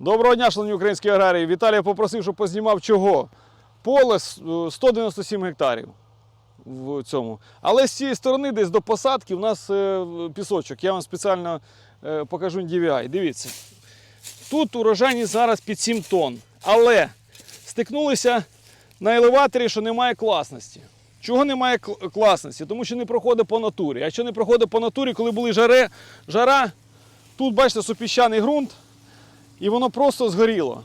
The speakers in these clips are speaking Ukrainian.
Доброго дня, шановні українські аграрії. Віталій попросив, щоб познімав чого. Поле е, 197 гектарів в цьому. Але з цієї сторони, десь до посадки, у нас е, пісочок. Я вам спеціально е, покажу DVI. Дивіться. Тут урожайність зараз під 7 тонн. Але стикнулися на елеваторі, що немає класності. Чого немає класності? Тому що не проходить по натурі. А що не проходить по натурі, коли були жаре, жара, тут бачите супіщаний ґрунт, і воно просто згоріло.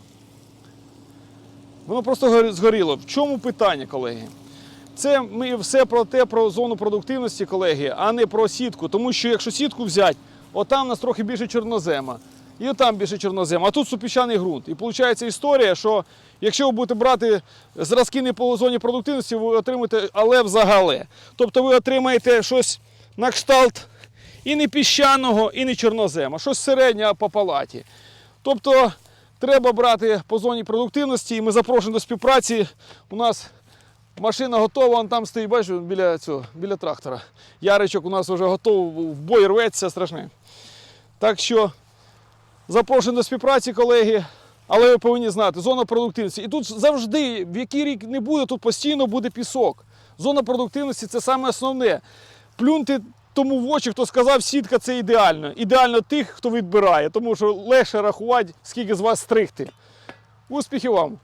Воно просто згоріло. В чому питання, колеги? Це ми все про те, про зону продуктивності, колеги, а не про сітку. Тому що якщо сітку взяти, отам у нас трохи більше чорнозема. І отам більше чорнозема, а тут супіщаний ґрунт. І виходить історія, що якщо ви будете брати зразки не по зоні продуктивності, ви отримаєте але взагале. Тобто ви отримаєте щось на кшталт і не піщаного, і не чорнозема, щось середнє по палаті. Тобто треба брати по зоні продуктивності, і ми запрошуємо до співпраці. У нас машина готова, он там стоїть, бачиш, біля цього, біля трактора. Яричок у нас вже готовий, в бой рветься страшне. Так що запрошуємо до співпраці, колеги. Але ви повинні знати, зона продуктивності. І тут завжди, в який рік не буде, тут постійно буде пісок. Зона продуктивності це саме основне. Плюньте тому в очі, хто сказав, сітка це ідеально. Ідеально тих, хто відбирає, тому що легше рахувати, скільки з вас стригти. Успіхів вам!